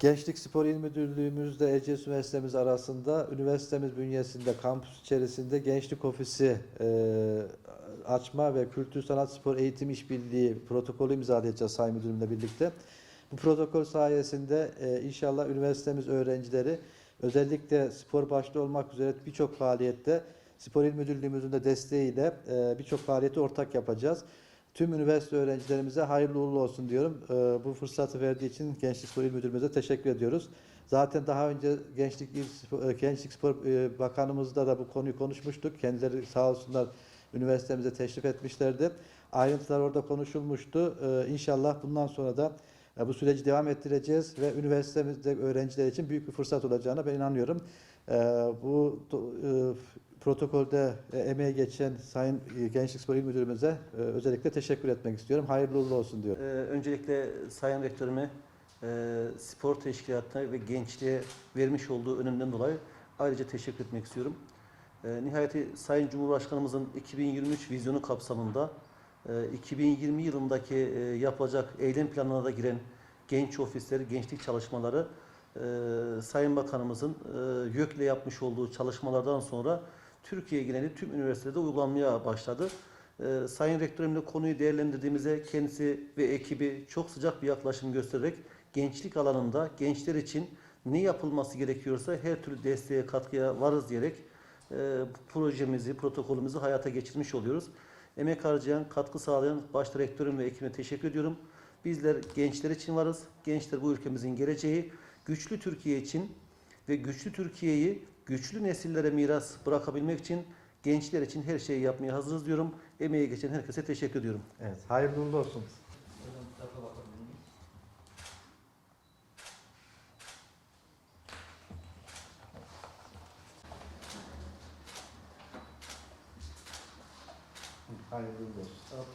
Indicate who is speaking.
Speaker 1: Gençlik Spor İl Müdürlüğümüzle Erciyes Üniversitemiz arasında üniversitemiz bünyesinde kampüs içerisinde gençlik ofisi e, açma ve kültür sanat spor eğitim işbirliği protokolü imzalayacağız Sayın Müdürümle birlikte. Bu protokol sayesinde e, inşallah üniversitemiz öğrencileri özellikle spor başta olmak üzere birçok faaliyette Spor İl Müdürlüğümüzün de desteğiyle e, birçok faaliyeti ortak yapacağız. Tüm üniversite öğrencilerimize hayırlı uğurlu olsun diyorum. Ee, Bu fırsatı verdiği için Gençlik Spor İl Müdürümüze teşekkür ediyoruz. Zaten daha önce Gençlik İl e, Gençlik Spor e, Bakanımızla da bu konuyu konuşmuştuk. Kendileri sağ olsunlar üniversitemize teşrif etmişlerdi. Ayrıntılar orada konuşulmuştu. Ee, İnşallah bundan sonra da e, bu süreci devam ettireceğiz ve üniversitemizde öğrenciler için büyük bir fırsat olacağına ben inanıyorum. Ee, Bu e, protokolde e, emeği geçen Sayın e, Gençlik Spor İl Müdürümüze e, özellikle teşekkür etmek istiyorum. Hayırlı uğurlu olsun diyorum.
Speaker 2: Öncelikle Sayın Rektörüme spor teşkilatına ve gençliğe vermiş olduğu önemden dolayı ayrıca teşekkür etmek istiyorum. Nihayeti Sayın Cumhurbaşkanımızın 2023 vizyonu kapsamında e, 2020 yılındaki yapılacak eylem planına da giren genç ofisleri, gençlik çalışmaları Sayın Bakanımızın YÖK'le yapmış olduğu çalışmalardan sonra Türkiye geneli tüm üniversitelerde uygulanmaya başladı. Ee, Sayın Rektörümle konuyu değerlendirdiğimizde kendisi ve ekibi çok sıcak bir yaklaşım göstererek gençlik alanında gençler için ne yapılması gerekiyorsa her türlü desteğe, katkıya varız diyerek e, projemizi, protokolümüzü hayata geçirmiş oluyoruz. Emek harcayan, katkı sağlayan başta rektörüm ve ekibine teşekkür ediyorum. Bizler gençler için varız. Gençler bu ülkemizin geleceği. Güçlü Türkiye için ve güçlü Türkiye'yi güçlü nesillere miras bırakabilmek için gençler için her şeyi yapmaya hazırız diyorum. Emeği geçen herkese teşekkür ediyorum.
Speaker 1: Evet, hayırlı uğurlu olsun. Hayırlı olsun.